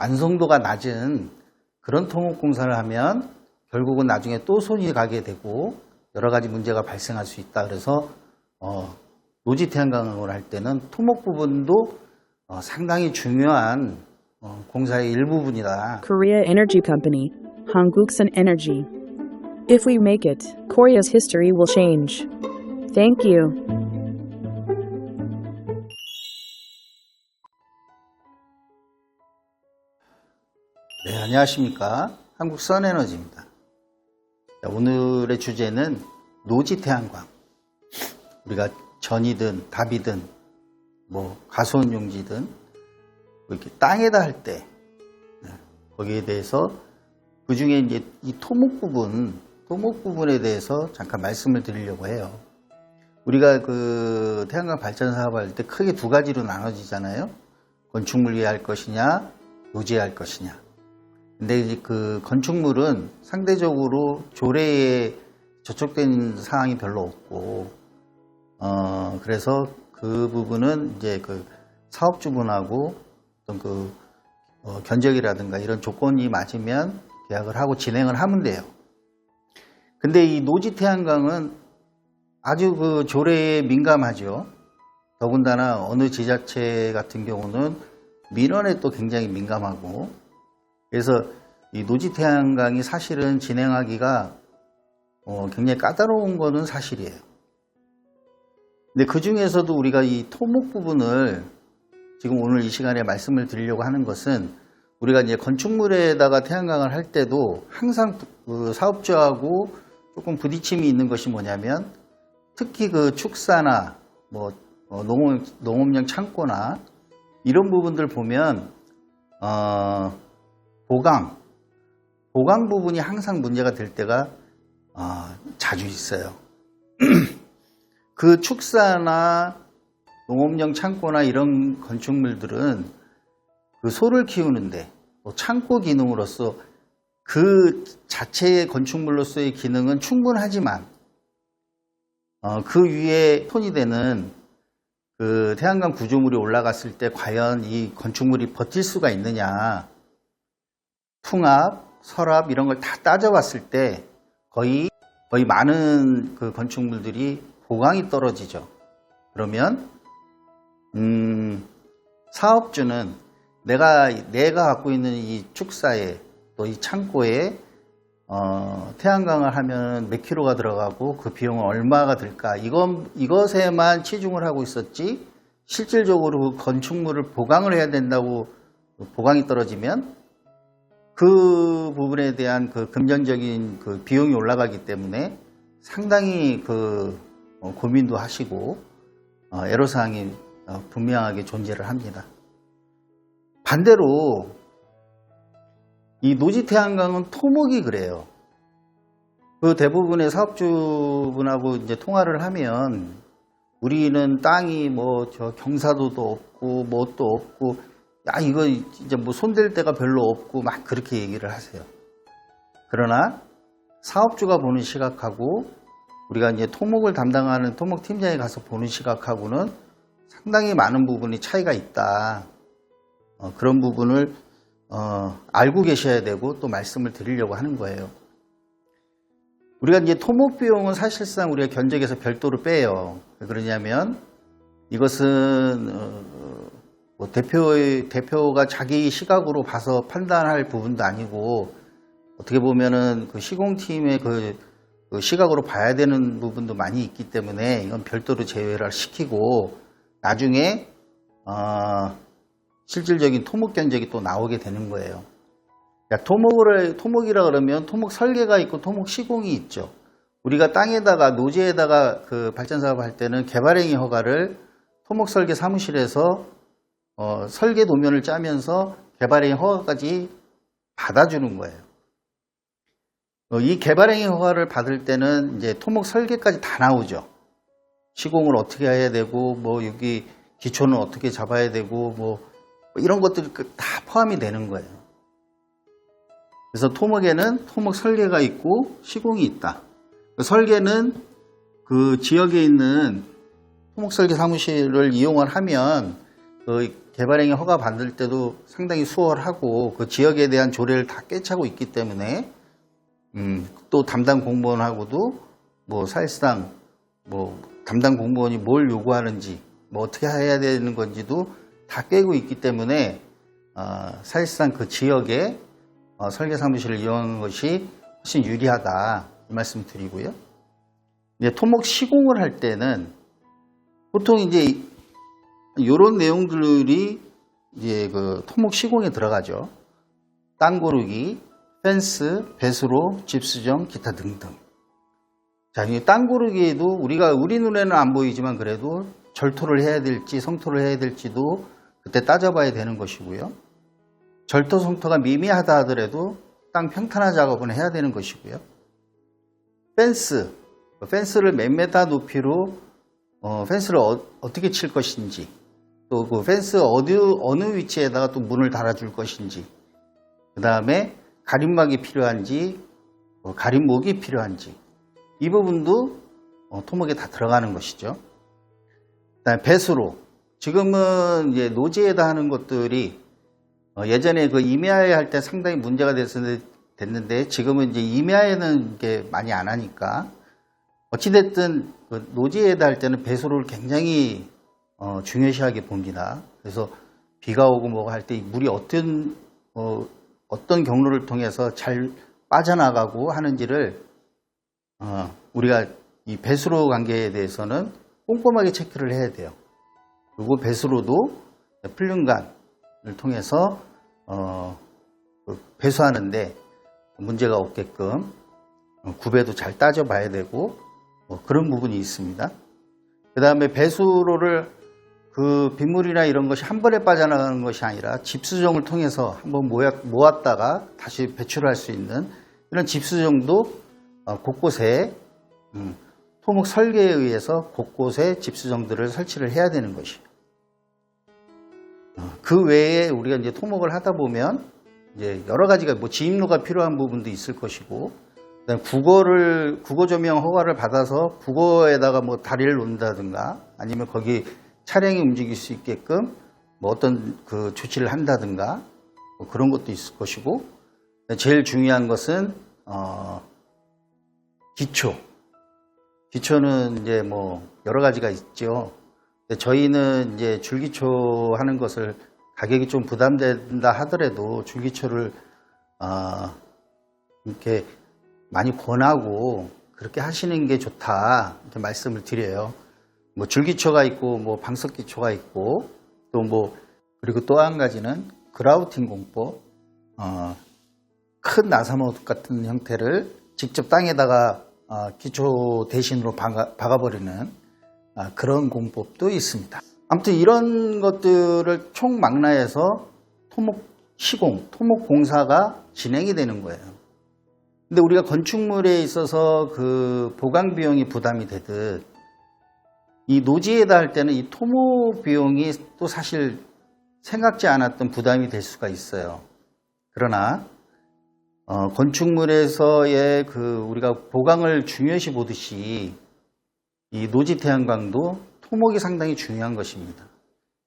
완성도가 낮은 그런 토목 공사를 하면 결국은 나중에 또 손이 가게 되고 여러 가지 문제가 발생할 수 있다. 그래서 어, 노지 태양광을 할 때는 토목 부분도 어, 상당히 중요한 어, 공사의 일부분이다. Korea Energy Company, Hanguksan Energy. If we make it, Korea's history will change. Thank you. 안녕하십니까. 한국 선에너지입니다. 자, 오늘의 주제는 노지 태양광. 우리가 전이든 답이든 뭐 가수원 용지든 뭐 이렇게 땅에다 할때 네, 거기에 대해서 그 중에 이제 이 토목 부분, 토목 부분에 대해서 잠깐 말씀을 드리려고 해요. 우리가 그 태양광 발전 사업을 할때 크게 두 가지로 나눠지잖아요. 건축물이 할 것이냐, 노지에 할 것이냐. 근데 그 건축물은 상대적으로 조례에 저촉된 사항이 별로 없고, 어, 그래서 그 부분은 이제 그 사업주분하고 어떤 그 어, 견적이라든가 이런 조건이 맞으면 계약을 하고 진행을 하면 돼요. 근데 이 노지 태양광은 아주 그 조례에 민감하죠. 더군다나 어느 지자체 같은 경우는 민원에 또 굉장히 민감하고 그래서 이 노지 태양광이 사실은 진행하기가 어, 굉장히 까다로운 거는 사실이에요. 근데 그 중에서도 우리가 이 토목 부분을 지금 오늘 이 시간에 말씀을 드리려고 하는 것은 우리가 이제 건축물에다가 태양광을 할 때도 항상 그 사업주하고 조금 부딪힘이 있는 것이 뭐냐면 특히 그 축사나 뭐 어, 농업, 농업용 창고나 이런 부분들 보면 어, 보강, 보강 부분이 항상 문제가 될 때가 어, 자주 있어요. 그 축사나 농업용 창고나 이런 건축물들은 그 소를 키우는데 또 창고 기능으로서 그 자체의 건축물로서의 기능은 충분하지만 어, 그 위에 손이 되는 그 태양광 구조물이 올라갔을 때 과연 이 건축물이 버틸 수가 있느냐 풍압, 설압 이런 걸 다 따져봤을 때 거의 거의 많은 그 건축물들이 보강이 떨어지죠. 그러면 음, 사업주는 내가 내가 갖고 있는 이 축사에 또 이 창고에 어, 태양광을 하면 몇 킬로가 들어가고 그 비용은 얼마가 들까 이건 이것에만 치중을 하고 있었지 실질적으로 그 건축물을 보강을 해야 된다고 보강이 떨어지면 그 부분에 대한 그 금전적인 그 비용이 올라가기 때문에 상당히 그 어, 고민도 하시고 어, 애로사항이 어, 분명하게 존재를 합니다. 반대로 이 노지 태양광은 토목이 그래요. 그 대부분의 사업주분하고 이제 통화를 하면 우리는 땅이 뭐 저 경사도도 없고 뭣도 없고 야 이거 이제 뭐 손댈 데가 별로 없고 막 그렇게 얘기를 하세요. 그러나 사업주가 보는 시각하고 우리가 이제 토목을 담당하는 토목 팀장에 가서 보는 시각하고는 상당히 많은 부분이 차이가 있다. 어, 그런 부분을 어, 알고 계셔야 되고 또 말씀을 드리려고 하는 거예요. 우리가 이제 토목 비용은 사실상 우리가 견적에서 별도로 빼요. 왜 그러냐면 이것은 어, 뭐 대표의 대표가 자기 시각으로 봐서 판단할 부분도 아니고 어떻게 보면은 그 시공팀의 그, 그 시각으로 봐야 되는 부분도 많이 있기 때문에 이건 별도로 제외를 시키고 나중에 어, 실질적인 토목 견적이 또 나오게 되는 거예요. 야, 토목을 토목이라 그러면 토목 설계가 있고 토목 시공이 있죠. 우리가 땅에다가 노지에다가 그 발전 사업을 할 때는 개발행위 허가를 토목 설계 사무실에서 어, 설계 도면을 짜면서 개발행위 허가까지 받아주는 거예요. 어, 이 개발행위 허가를 받을 때는 이제 토목 설계까지 다 나오죠. 시공을 어떻게 해야 되고, 뭐 여기 기초는 어떻게 잡아야 되고, 뭐 이런 것들이 그다 포함이 되는 거예요. 그래서 토목에는 토목 설계가 있고 시공이 있다. 그 설계는 그 지역에 있는 토목 설계 사무실을 이용을 하면 그 개발행위 허가 받을 때도 상당히 수월하고 그 지역에 대한 조례를 다 꿰차고 있기 때문에 음, 또 담당 공무원하고도 뭐 사실상 뭐 담당 공무원이 뭘 요구하는지 뭐 어떻게 해야 되는 건지도 다 꿰고 있기 때문에 어, 사실상 그 지역에 어, 설계 사무실을 이용하는 것이 훨씬 유리하다 이 말씀 드리고요. 이제 토목 시공을 할 때는 보통 이제 이런 내용들이 이제 그 토목 시공에 들어가죠. 땅 고르기, 펜스, 배수로, 집 수정, 기타 등등. 자, 이땅 고르기에도 우리가 우리 눈에는 안 보이지만 그래도 절토를 해야 될지 성토를 해야 될지도 그때 따져봐야 되는 것이고요. 절토 성토가 미미하다 하더라도 땅 평탄화 작업은 해야 되는 것이고요. 펜스, 펜스를 몇 메타 높이로 어, 펜스를 어, 떻게 칠 것인지 또 그 펜스 어디 어느 위치에다가 또 문을 달아줄 것인지 그 다음에 가림막이 필요한지 어, 가림목이 필요한지 이 부분도 어, 토목에 다 들어가는 것이죠. 그다음에 배수로 지금은 이제 노지에다 하는 것들이 어, 예전에 그 임야에 할 때 상당히 문제가 됐는데 지금은 이제 임야에는 이게 많이 안 하니까 어찌됐든 그 노지에다 할 때는 배수로를 굉장히 어, 중요시하게 봅니다. 그래서 비가 오고 뭐고 할때 물이 어떤 어, 어떤 경로를 통해서 잘 빠져나가고 하는지를 어, 우리가 이 배수로 관계에 대해서는 꼼꼼하게 체크를 해야 돼요. 그리고 배수로도 풀륜관을 통해서 어, 그 배수하는데 문제가 없게끔 어, 구배도 잘 따져봐야 되고 뭐 그런 부분이 있습니다. 그 다음에 배수로를 그 빗물이나 이런 것이 한 번에 빠져나가는 것이 아니라 집수정을 통해서 한번 모았다가 다시 배출할 수 있는 이런 집수정도 어, 곳곳에 음, 토목 설계에 의해서 곳곳에 집수정들을 설치를 해야 되는 것이에요. 어, 그 외에 우리가 이제 토목을 하다 보면 이제 여러 가지가 뭐 지임로가 필요한 부분도 있을 것이고 국어를 국어 조명 허가를 받아서 국어에다가 뭐 다리를 놓는다든가 아니면 거기 차량이 움직일 수 있게끔 뭐 어떤 그 조치를 한다든가 뭐 그런 것도 있을 것이고 제일 중요한 것은 어 기초 기초는 이제 뭐 여러 가지가 있죠. 저희는 이제 줄기초 하는 것을 가격이 좀 부담된다 하더라도 줄기초를 어 이렇게 많이 권하고 그렇게 하시는 게 좋다 이렇게 말씀을 드려요. 뭐 줄기초가 있고 뭐 방석기초가 있고 또 뭐 그리고 또 한 가지는 그라우팅 공법 어, 큰 나사못 같은 형태를 직접 땅에다가 어, 기초 대신으로 박아, 박아버리는 아, 그런 공법도 있습니다. 아무튼 이런 것들을 총망라해서 토목 시공, 토목 공사가 진행이 되는 거예요. 근데 우리가 건축물에 있어서 그 보강 비용이 부담이 되듯 이 노지에다 할 때는 이 토목 비용이 또 사실 생각지 않았던 부담이 될 수가 있어요. 그러나 어, 건축물에서의 그 우리가 보강을 중요시 보듯이 이 노지 태양광도 토목이 상당히 중요한 것입니다.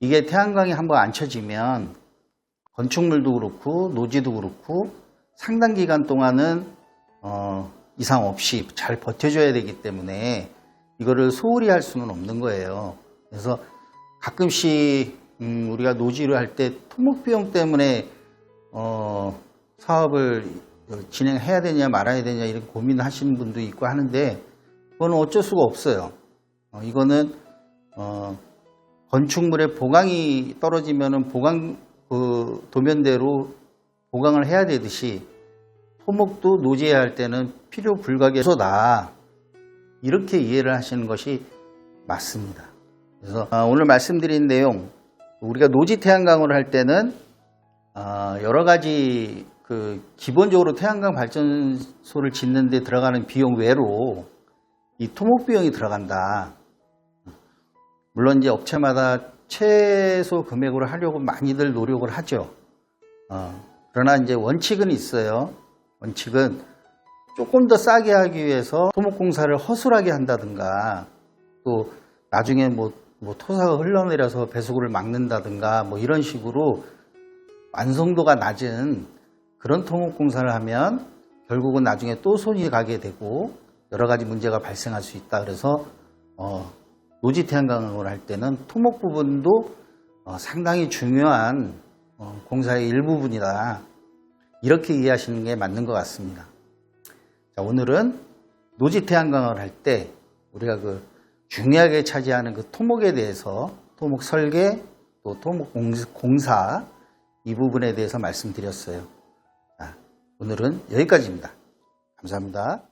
이게 태양광이 한번 안 쳐지면 건축물도 그렇고 노지도 그렇고 상당 기간 동안은 어, 이상 없이 잘 버텨줘야 되기 때문에 이거를 소홀히 할 수는 없는 거예요. 그래서 가끔씩 음, 우리가 노지를 할 때 토목 비용 때문에 어, 사업을 진행해야 되냐 말아야 되냐 이런 고민을 하시는 분도 있고 하는데 그거는 어쩔 수가 없어요. 어, 이거는 어, 건축물의 보강이 떨어지면은 보강 그 도면대로 보강을 해야 되듯이 토목도 노지에 할 때는 필요 불가결소다 이렇게 이해를 하시는 것이 맞습니다. 그래서 아, 오늘 말씀드린 내용 우리가 노지 태양광을 할 때는 아, 여러 가지 그 기본적으로 태양광 발전소를 짓는 데 들어가는 비용 외로 이 토목 비용이 들어간다. 물론 이제 업체마다 최소 금액으로 하려고 많이들 노력을 하죠. 어, 그러나 이제 원칙은 있어요. 원칙은 조금 더 싸게 하기 위해서 토목공사를 허술하게 한다든가 또 나중에 뭐 뭐 토사가 흘러내려서 배수구를 막는다든가 뭐 이런 식으로 완성도가 낮은 그런 토목 공사를 하면 결국은 나중에 또 손이 가게 되고 여러 가지 문제가 발생할 수 있다. 그래서 어, 노지 태양광을 할 때는 토목 부분도 어, 상당히 중요한 어, 공사의 일부분이다. 이렇게 이해하시는 게 맞는 것 같습니다. 자, 오늘은 노지 태양광을 할 때 우리가 그 중요하게 차지하는 그 토목에 대해서 토목 설계 또 토목 공- 공사 이 부분에 대해서 말씀드렸어요. 자, 오늘은 여기까지입니다. 감사합니다.